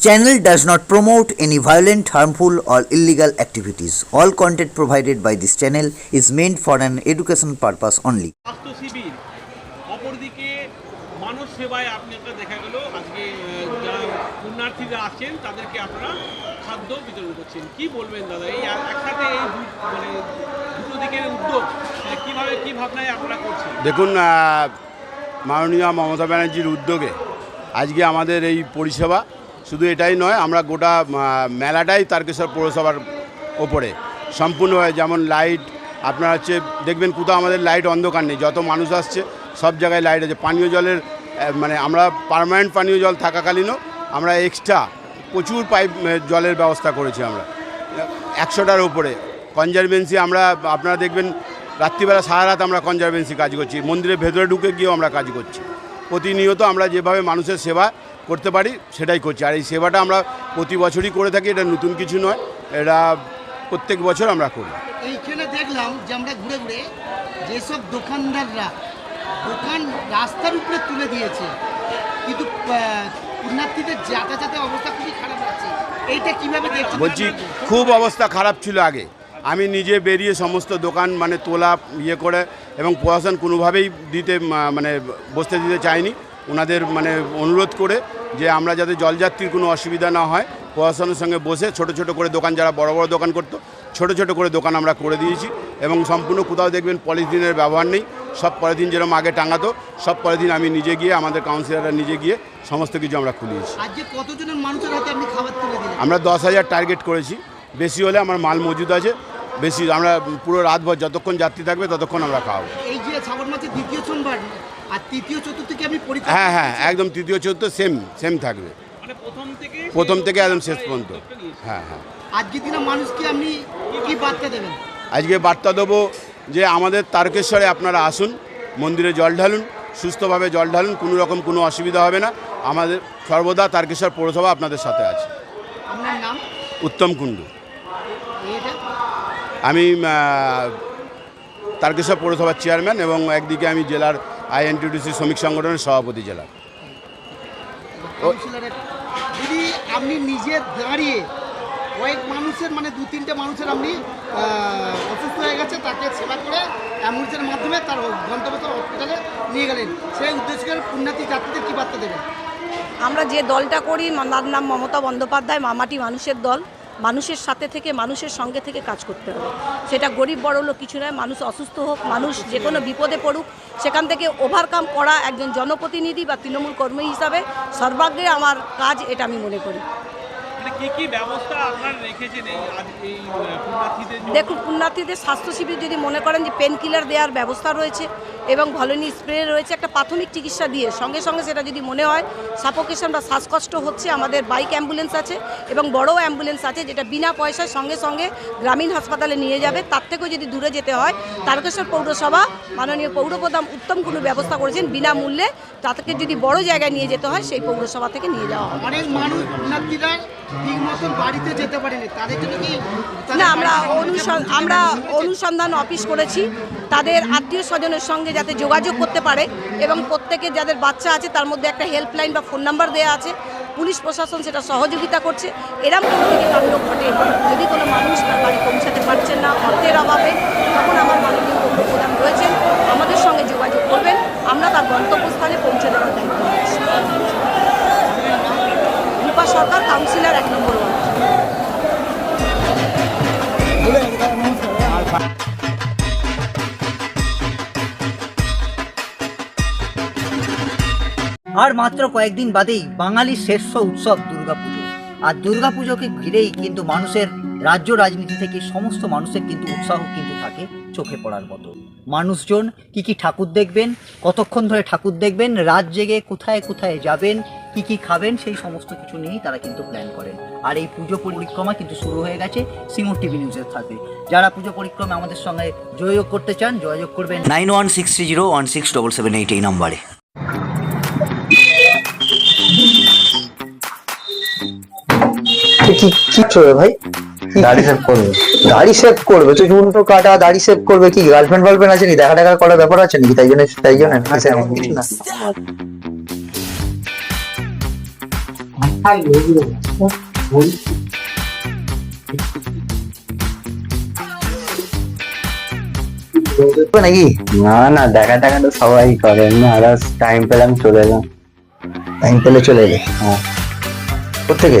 Channel does not promote any violent, harmful, or illegal activities. All content provided by this channel is meant for an education purpose only. স্বাস্থ্য শিবির অপরদিকে মানব সেবায় আপনাকে দেখা গেল আজকে যারা পুণ্যার্থীরা আছেন তাদেরকে আপনারা খাদ্য বিতরণ করছেন কি বলবেন দাদা এই একসাথে এই মানে দুটো দিকের উদ্যোগ কীভাবে কি ভাবনায় আপনারা করছেন দেখুন মাননীয় মমতা ব্যানার্জির উদ্যোগে আজকে আমাদের এই পরিষেবা শুধু এটাই নয়, আমরা গোটা মেলাটাই তারকেশ্বর পৌরসভার ওপরে। সম্পূর্ণভাবে যেমন লাইট আপনার হচ্ছে দেখবেন কোথাও আমাদের লাইট অন্ধকার নেই, যত মানুষ আসছে, সব জায়গায় লাইট আছে। পানীয় জলের মানে আমরা পার্মানেন্ট পানীয় জল থাকাকালীনও আমরা এক্সট্রা প্রচুর পাইপ জলের ব্যবস্থা করেছি আমরা। একশোটার উপরে কনজারভেন্সি আমরা, আপনারা দেখবেন রাত্রিবেলা সারা রাত আমরা কনজারভেন্সি কাজ করছি। মন্দিরের ভেতরে ঢুকে গিয়েও আমরা কাজ করছি। প্রতিনিয়ত আমরা যেভাবে মানুষের সেবা করতে পারি সেটাই করছি। আর এই সেবাটা আমরা প্রতি বছরই করে থাকি এটা নতুন কিছু নয় এটা প্রত্যেক বছর আমরা করি। এইখানে দেখলাম যে আমরা ঘুরে ঘুরে যেসব দোকানদাররা দোকান রাস্তার উপরে তুলে দিয়েছে কিন্তু পুণ্যার্থীদের যাতায়াতের অবস্থা খুবই খারাপ আছে। এইটা কীভাবে দেখছেন বলছি খুব অবস্থা খারাপ ছিল আগে। আমি নিজে বেরিয়ে সমস্ত দোকান মানে তোলা ইয়ে করে এবং প্রশাসন কোনোভাবেই দিতে মানে বসতে দিতে চায়নি ওনাদের মানে অনুরোধ করে যে আমরা যাতে জলযাত্রীর কোনো অসুবিধা না হয় প্রশাসনের সঙ্গে বসে ছোট ছোট করে দোকান যারা বড় বড় দোকান করতো ছোট ছোট করে দোকান আমরা করে দিয়েছি এবং সম্পূর্ণ কোথাও দেখবেন পলিথিনের ব্যবহার নেই। সব পলিথিন যেরকম আগে টাঙাতো সব পলিথিন আমি নিজে গিয়ে আমাদের কাউন্সিলররা নিজে গিয়ে সমস্ত কিছু আমরা খুলিয়েছি। আমরা দশ হাজার টার্গেট করেছি। বেশি হলে আমার মাল মজুদ আছে। বেশি আমরা পুরো রাতভর যতক্ষণ যাত্রী থাকবে ততক্ষণ আমরা খাওয়াবো। এই যে শ্রাবণ মাসের দ্বিতীয় সোমবার আর তৃতীয় চতুর্থ কি আপনি পরীক্ষা হ্যাঁ হ্যাঁ একদম তৃতীয় চতুর্থ সেম সেম থাকবে। মানে প্রথম থেকে প্রথম থেকে একদম শেষ পর্যন্ত। উদ্যোগটা নিয়েছেন। হ্যাঁ হ্যাঁ। আজকের দিনে মানুষকে আপনি কি বার্তা দেবেন? আজকে বার্তা দেবো যে আমাদের তারকেশ্বরে আপনারা আসুন মন্দিরে জল ঢালুন সুস্থভাবে জল ঢালুন কোনো রকম কোনো অসুবিধা হবে না। আমাদের সর্বদা তারকেশ্বর পৌরসভা আপনাদের সাথে আছে। আপনার নাম? উত্তম কুণ্ডু। আমি তারকেশ্বর পৌরসভার চেয়ারম্যান এবং একদিকে আমি জেলার আইএনটিডিসি শ্রমিক সংগঠনের সভাপতি জেলার কাউন্সিলরের যদি আপনি নিজে দাঁড়িয়ে কয়েক মানুষের মানে দু তিনটে মানুষের আপনি অসুস্থ হয়ে গেছে তাকে সেবা করে অ্যাম্বুলেন্সের মাধ্যমে তার গন্তব্য হসপিটালে নিয়ে গেলেন। সেই উদ্দেশ্য পুণ্যার্থী যাত্রীদের কী বার্তা দেবেন? আমরা যে দলটা করি তার নাম মমতা বন্দ্যোপাধ্যায় মামাটি মানুষের দল। মানুষের সাথে থেকে মানুষের সঙ্গে থেকে কাজ করতে হবে সেটা গরিব বড় লোক কিছু নয় মানুষ অসুস্থ হোক মানুষ যে কোনো বিপদে পড়ুক সেখান থেকে ওভারকাম করা একজন জনপ্রতিনিধি বা তৃণমূল কর্মী হিসাবে সর্বাগ্রে আমার কাজ এটা আমি মনে করি মানে? দেখুন পুণ্যার্থীদের স্বাস্থ্য শিবির যদি মনে করেন যে পেন কিলার দেওয়ার ব্যবস্থা রয়েছে এবং ভলনি স্প্রে রয়েছে একটা প্রাথমিক চিকিৎসা দিয়ে। সঙ্গে সঙ্গে সেটা যদি মনে হয় সাপোকেশন বা শ্বাসকষ্ট হচ্ছে আমাদের বাইক অ্যাম্বুলেন্স আছে এবং বড় অ্যাম্বুলেন্স আছে যেটা বিনা পয়সায় সঙ্গে সঙ্গে গ্রামীণ হাসপাতালে নিয়ে যাবে। তার থেকেও যদি দূরে যেতে হয় তারকেশ্বর পৌরসভা মাননীয় পৌরপ্রধান উত্তম কোনো ব্যবস্থা করেছেন বিনামূল্যে। তাদেরকে যদি বড় জায়গায় নিয়ে যেতে হয় সেই পৌরসভা থেকে নিয়ে যাওয়া হবে। অনেক মানুষ পুণ্যার্থীরা ঠিক মতন বাড়িতে যেতে পারেনি। তাদের জন্য কি না আমরা অনুসন্ধান আমরা অনুসন্ধান অফিস করেছি। তাদের আত্মীয় স্বজনের সঙ্গে যাতে যোগাযোগ করতে পারে এবং প্রত্যেকে যাদের বাচ্চা আছে তার মধ্যে একটা হেল্পলাইন বা ফোন নাম্বার দেওয়া আছে। পুলিশ প্রশাসন সেটা সহযোগিতা করছে। এরকম কোনো কাণ্ড ঘটে, যদি কোনো মানুষ তার বাড়ি পৌঁছাতে পারছেন না, অর্থের অভাবে, তখন আর মাত্র কয়েকদিন বাদেই বাঙালির শ্রেষ্ঠ উৎসব দুর্গাপুজো। আর দুর্গাপুজোকে ঘিরেই কিন্তু মানুষের রাজ্য রাজনীতি থেকে সমস্ত মানুষের কিন্তু উৎসাহ কিন্তু থাকে চোখে পড়ার মতো। মানুষজন কি কি ঠাকুর দেখবেন, কতক্ষণ ধরে ঠাকুর দেখবেন, রাত জেগে কোথায় কোথায় যাবেন, কি কি খাবেন, সেই সমস্ত কিছু নিয়েই তারা কিন্তু প্ল্যান করেন। আর এই পুজো পরিক্রমা কিন্তু শুরু হয়ে গেছে সিমুর টিভি নিউজের সাথে যারা পুজো পরিক্রমা আমাদের সঙ্গে যোগাযোগ করতে চান, যোগাযোগ করবেন nine one six three zero one six double seven eight এই নাম্বারে। কি কি করবে ভাই? দাড়ি সেভ করবে। দাড়ি সেভ করবে তো চুনটো কাটা দাড়ি সেভ করবে কি? গার্লফ্রেন্ড ফার্লফ্রেন্ড আছে নাকি দেখা টাকা করার ব্যাপার আছে নাকি? তাই জন্য তাই জন্য? কিছু না। নাকি? না না দেখা টাকা তো সবাই করে। আদার্স টাইম পেলাম চলে এলাম। টাইম পেলে চলে এলে? হ্যাঁ। কোথেকে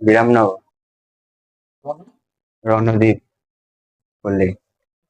વિરામનગર રોનદીપ કોલ્લી